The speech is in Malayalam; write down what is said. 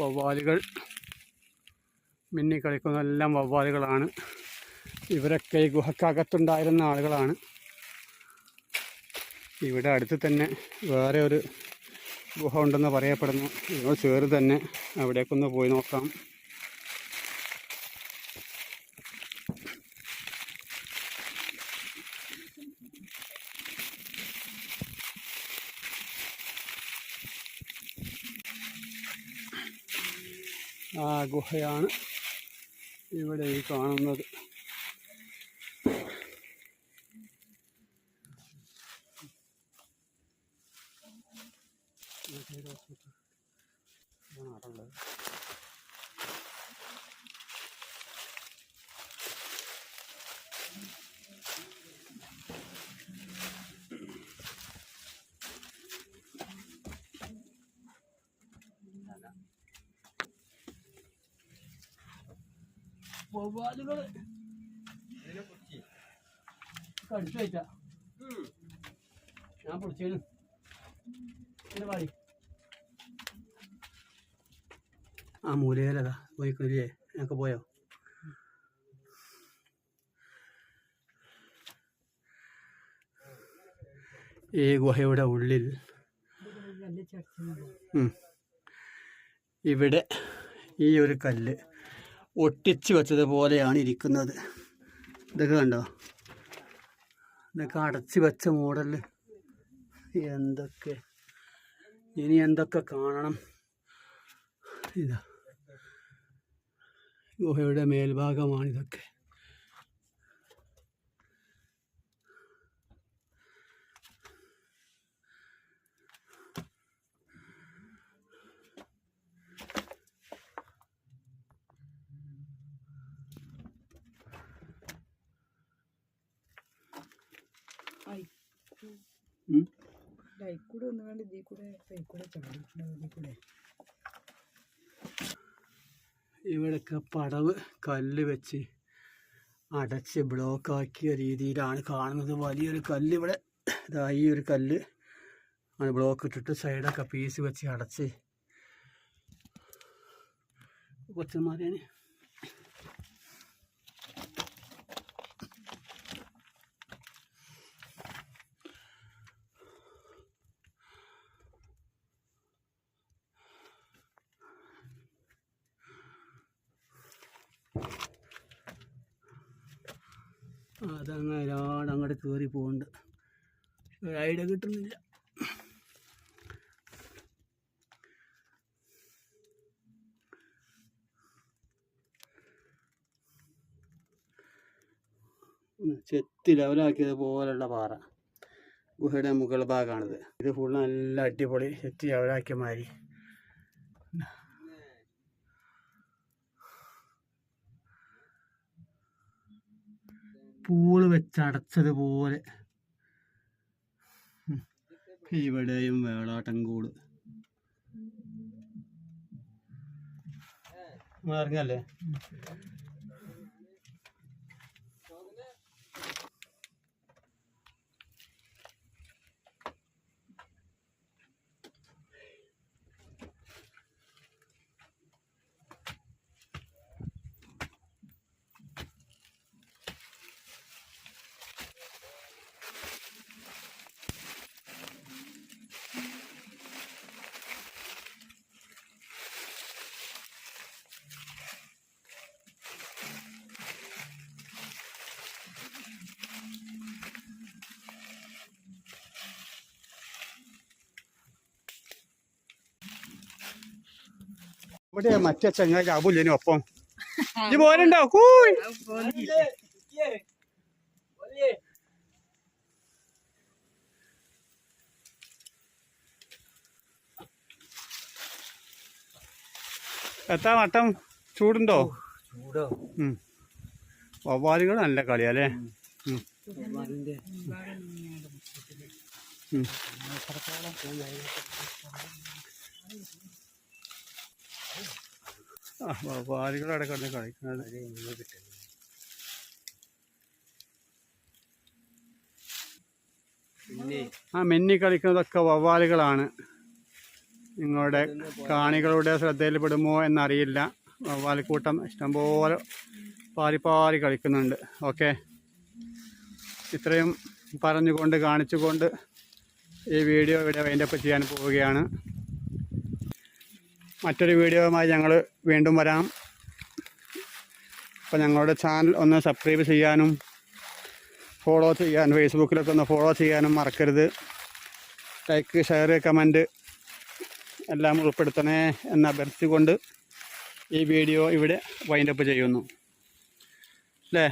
വവ്വാലുകൾ. മിന്നി കളിക്കുന്നതെല്ലാം വവ്വാലുകളാണ്. ഇവരൊക്കെ ഈ ഗുഹക്കകത്തുണ്ടായിരുന്ന ആളുകളാണ്. ഇവിടെ അടുത്ത് തന്നെ വേറെ ഒരു ഗുഹ ഉണ്ടെന്ന് പറയപ്പെടുന്നു. ഇവ ചേറ് തന്നെ അവിടേക്കൊന്ന് പോയി നോക്കാം. ആ ഗുഹയാണ് ഇവിടെ ഈ കാണുന്നത്. വവ്വാലുകൾ കടിച്ചു വെച്ചാ ഞാൻ പൊളിച്ചേന് പാടി ആ മൂലയിലതാ. പോയിക്കുന്നില്ലേ ഞങ്ങൾക്ക് പോയോ? ഈ ഗുഹയുടെ ഉള്ളിൽ. ഇവിടെ ഈ ഒരു കല്ല്. ഒട്ടിച്ച് വെച്ചതുപോലെയാണ് ഇരിക്കുന്നത്. ഇതൊക്കെ കണ്ടോ? ഇതൊക്കെ അടച്ച് വെച്ച മോഡൽ. എന്തൊക്കെ? ഇനി എന്തൊക്കെ കാണണം? ഇതാ. ഗുഹയുടെ മേൽഭാഗമാണ് ഇതൊക്കെ ഉം. കൂടെ ഒന്ന് വേണ്ട ഇതിൽ കൂടെ സൈ കൂടെ? ചാടിയിട്ടുണ്ടാവും ഇവിടെയൊക്കെ പടവ് കല്ല് വെച്ച് അടച്ച് ബ്ലോക്ക് ആക്കിയ രീതിയിലാണ് കാണുന്നത്. വലിയൊരു കല്ല് ഇവിടെ. ഈ ഒരു കല്ല് ആണ് ബ്ലോക്ക് ഇട്ടിട്ട് സൈഡൊക്കെ പീസ് വെച്ച് അടച്ച്. കൊച്ചന്മാരേന് അതങ്ങ് ഒരാട് അങ്ങോട്ട് കയറി പോകുന്നുണ്ട് ഒരു ഐഡിയ കിട്ടുന്നില്ല. ചെത്തി ലെവലാക്കിയത് പോലുള്ള പാറ. ഗുഹയുടെ മുകൾ ഭാഗമാണിത് ഇത് ഫുൾ നല്ല അടിപൊളി ചെത്തി ലെവലാക്കിയ മാതിരി. പൂൾ വെച്ചടച്ചതുപോലെ. ഇവിടെയും ഇവിടെയും വേളാട്ടംകൂട് ഇറങ്ങല്ലേ ഇവിടെ മറ്റേ ചങ്ങായി അബുല്ലേനും ഒപ്പം. ഇത് പോലുണ്ടോ കൂയ്. എത്താ വട്ടം? ചൂടുണ്ടോ? ചൂടോ? ഉം. വവ്വാലുകൾ നല്ല കളിയല്ലേ? ഉം. ആ അവിടെ കിടന്ന് കളിക്കുന്നത് ആ മെന്നി കളിക്കുന്നതൊക്കെ വവ്വാലുകളാണ്. നിങ്ങളുടെ കാണികളുടെ ശ്രദ്ധയിൽപ്പെടുമോ എന്നറിയില്ല. വവ്വാൽക്കൂട്ടം ഇഷ്ടംപോലെ പാറി പാറി കളിക്കുന്നുണ്ട്. ഓക്കെ. ഇത്രയും പറഞ്ഞുകൊണ്ട് കാണിച്ചുകൊണ്ട് ഈ വീഡിയോ ഇവിടെ വൈൻഡപ്പ് ചെയ്യാൻ പോവുകയാണ്. മറ്റൊരു വീഡിയോയുമായി ഞങ്ങൾ വീണ്ടും വരാം. അപ്പോൾ ഞങ്ങളുടെ ചാനൽ ഒന്ന് സബ്സ്ക്രൈബ് ചെയ്യാനും ഫോളോ ചെയ്യാനും ഫേസ്ബുക്കിലൊക്കെ ഒന്ന് ഫോളോ ചെയ്യാനും മറക്കരുത്. ലൈക്ക് ഷെയർ കമന്റ് എല്ലാം ഉൾപ്പെടുത്തണേ എന്ന് അഭ്യർത്ഥിച്ചുകൊണ്ട് ഈ വീഡിയോ ഇവിടെ വൈൻഡപ്പ് ചെയ്യുന്നു. അല്ലേ?